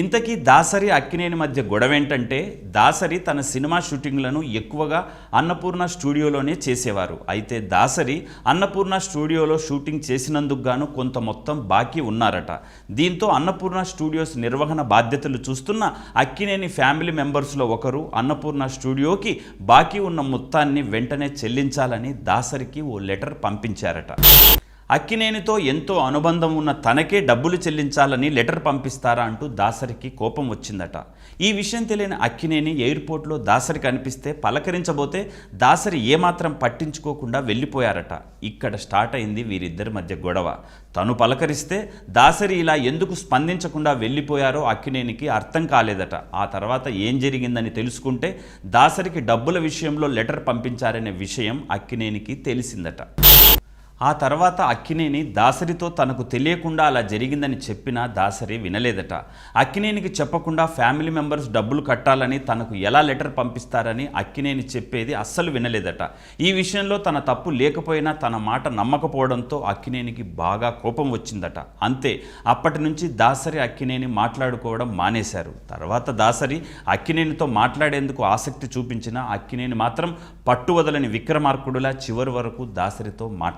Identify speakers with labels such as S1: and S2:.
S1: ఇంతకీ దాసరి అక్కినేని మధ్య గొడవ ఏంటంటే దాసరి తన సినిమా షూటింగ్లను ఎక్కువగా అన్నపూర్ణ స్టూడియోలోనే చేసేవారు. అయితే దాసరి అన్నపూర్ణ స్టూడియోలో షూటింగ్ చేసినందుకు గాను కొంత మొత్తం బాకీ ఉన్నారట. దీంతో అన్నపూర్ణ స్టూడియోస్ నిర్వహణ బాధ్యతలు చూస్తున్న అక్కినేని ఫ్యామిలీ మెంబర్స్లో ఒకరు అన్నపూర్ణ స్టూడియోకి బాకీ ఉన్న మొత్తాన్ని వెంటనే చెల్లించాలని దాసరికి ఓ లెటర్ పంపించారట. అక్కినేనితో ఎంతో అనుబంధం ఉన్న తనకే డబ్బులు చెల్లించాలని లెటర్ పంపిస్తారా అంటూ దాసరికి కోపం వచ్చిందట. ఈ విషయం తెలియని అక్కినేని ఎయిర్పోర్ట్లో దాసరి కనిపిస్తే పలకరించబోతే దాసరి ఏమాత్రం పట్టించుకోకుండా వెళ్ళిపోయారట. ఇక్కడ స్టార్ట్ అయింది వీరిద్దరి మధ్య గొడవ. తను పలకరిస్తే దాసరి ఇలా ఎందుకు స్పందించకుండా వెళ్ళిపోయారో అక్కినేనికి అర్థం కాలేదట. ఆ తర్వాత ఏం జరిగిందని తెలుసుకుంటే దాసరికి డబ్బుల విషయంలో లెటర్ పంపించారనే విషయం అక్కినేనికి తెలిసిందట. ఆ తర్వాత అక్కినేని దాసరితో తనకు తెలియకుండా అలా జరిగిందని చెప్పినా దాసరి వినలేదట. అక్కినేనికి చెప్పకుండా ఫ్యామిలీ మెంబర్స్ డబ్బులు కట్టాలని తనకు ఎలా లెటర్ పంపిస్తారని అక్కినేని చెప్పేది అస్సలు వినలేదట. ఈ విషయంలో తన తప్పు లేకపోయినా తన మాట నమ్మకపోవడంతో అక్కినేనికి బాగా కోపం వచ్చిందట. అంతే అప్పటి నుంచి దాసరి అక్కినేని మాట్లాడుకోవడం మానేశారు. తర్వాత దాసరి అక్కినేనితో మాట్లాడేందుకు ఆసక్తి చూపించిన అక్కినేని మాత్రం పట్టువదలని విక్రమార్కుడులా చివరి వరకు దాసరితో మాట్లాడారు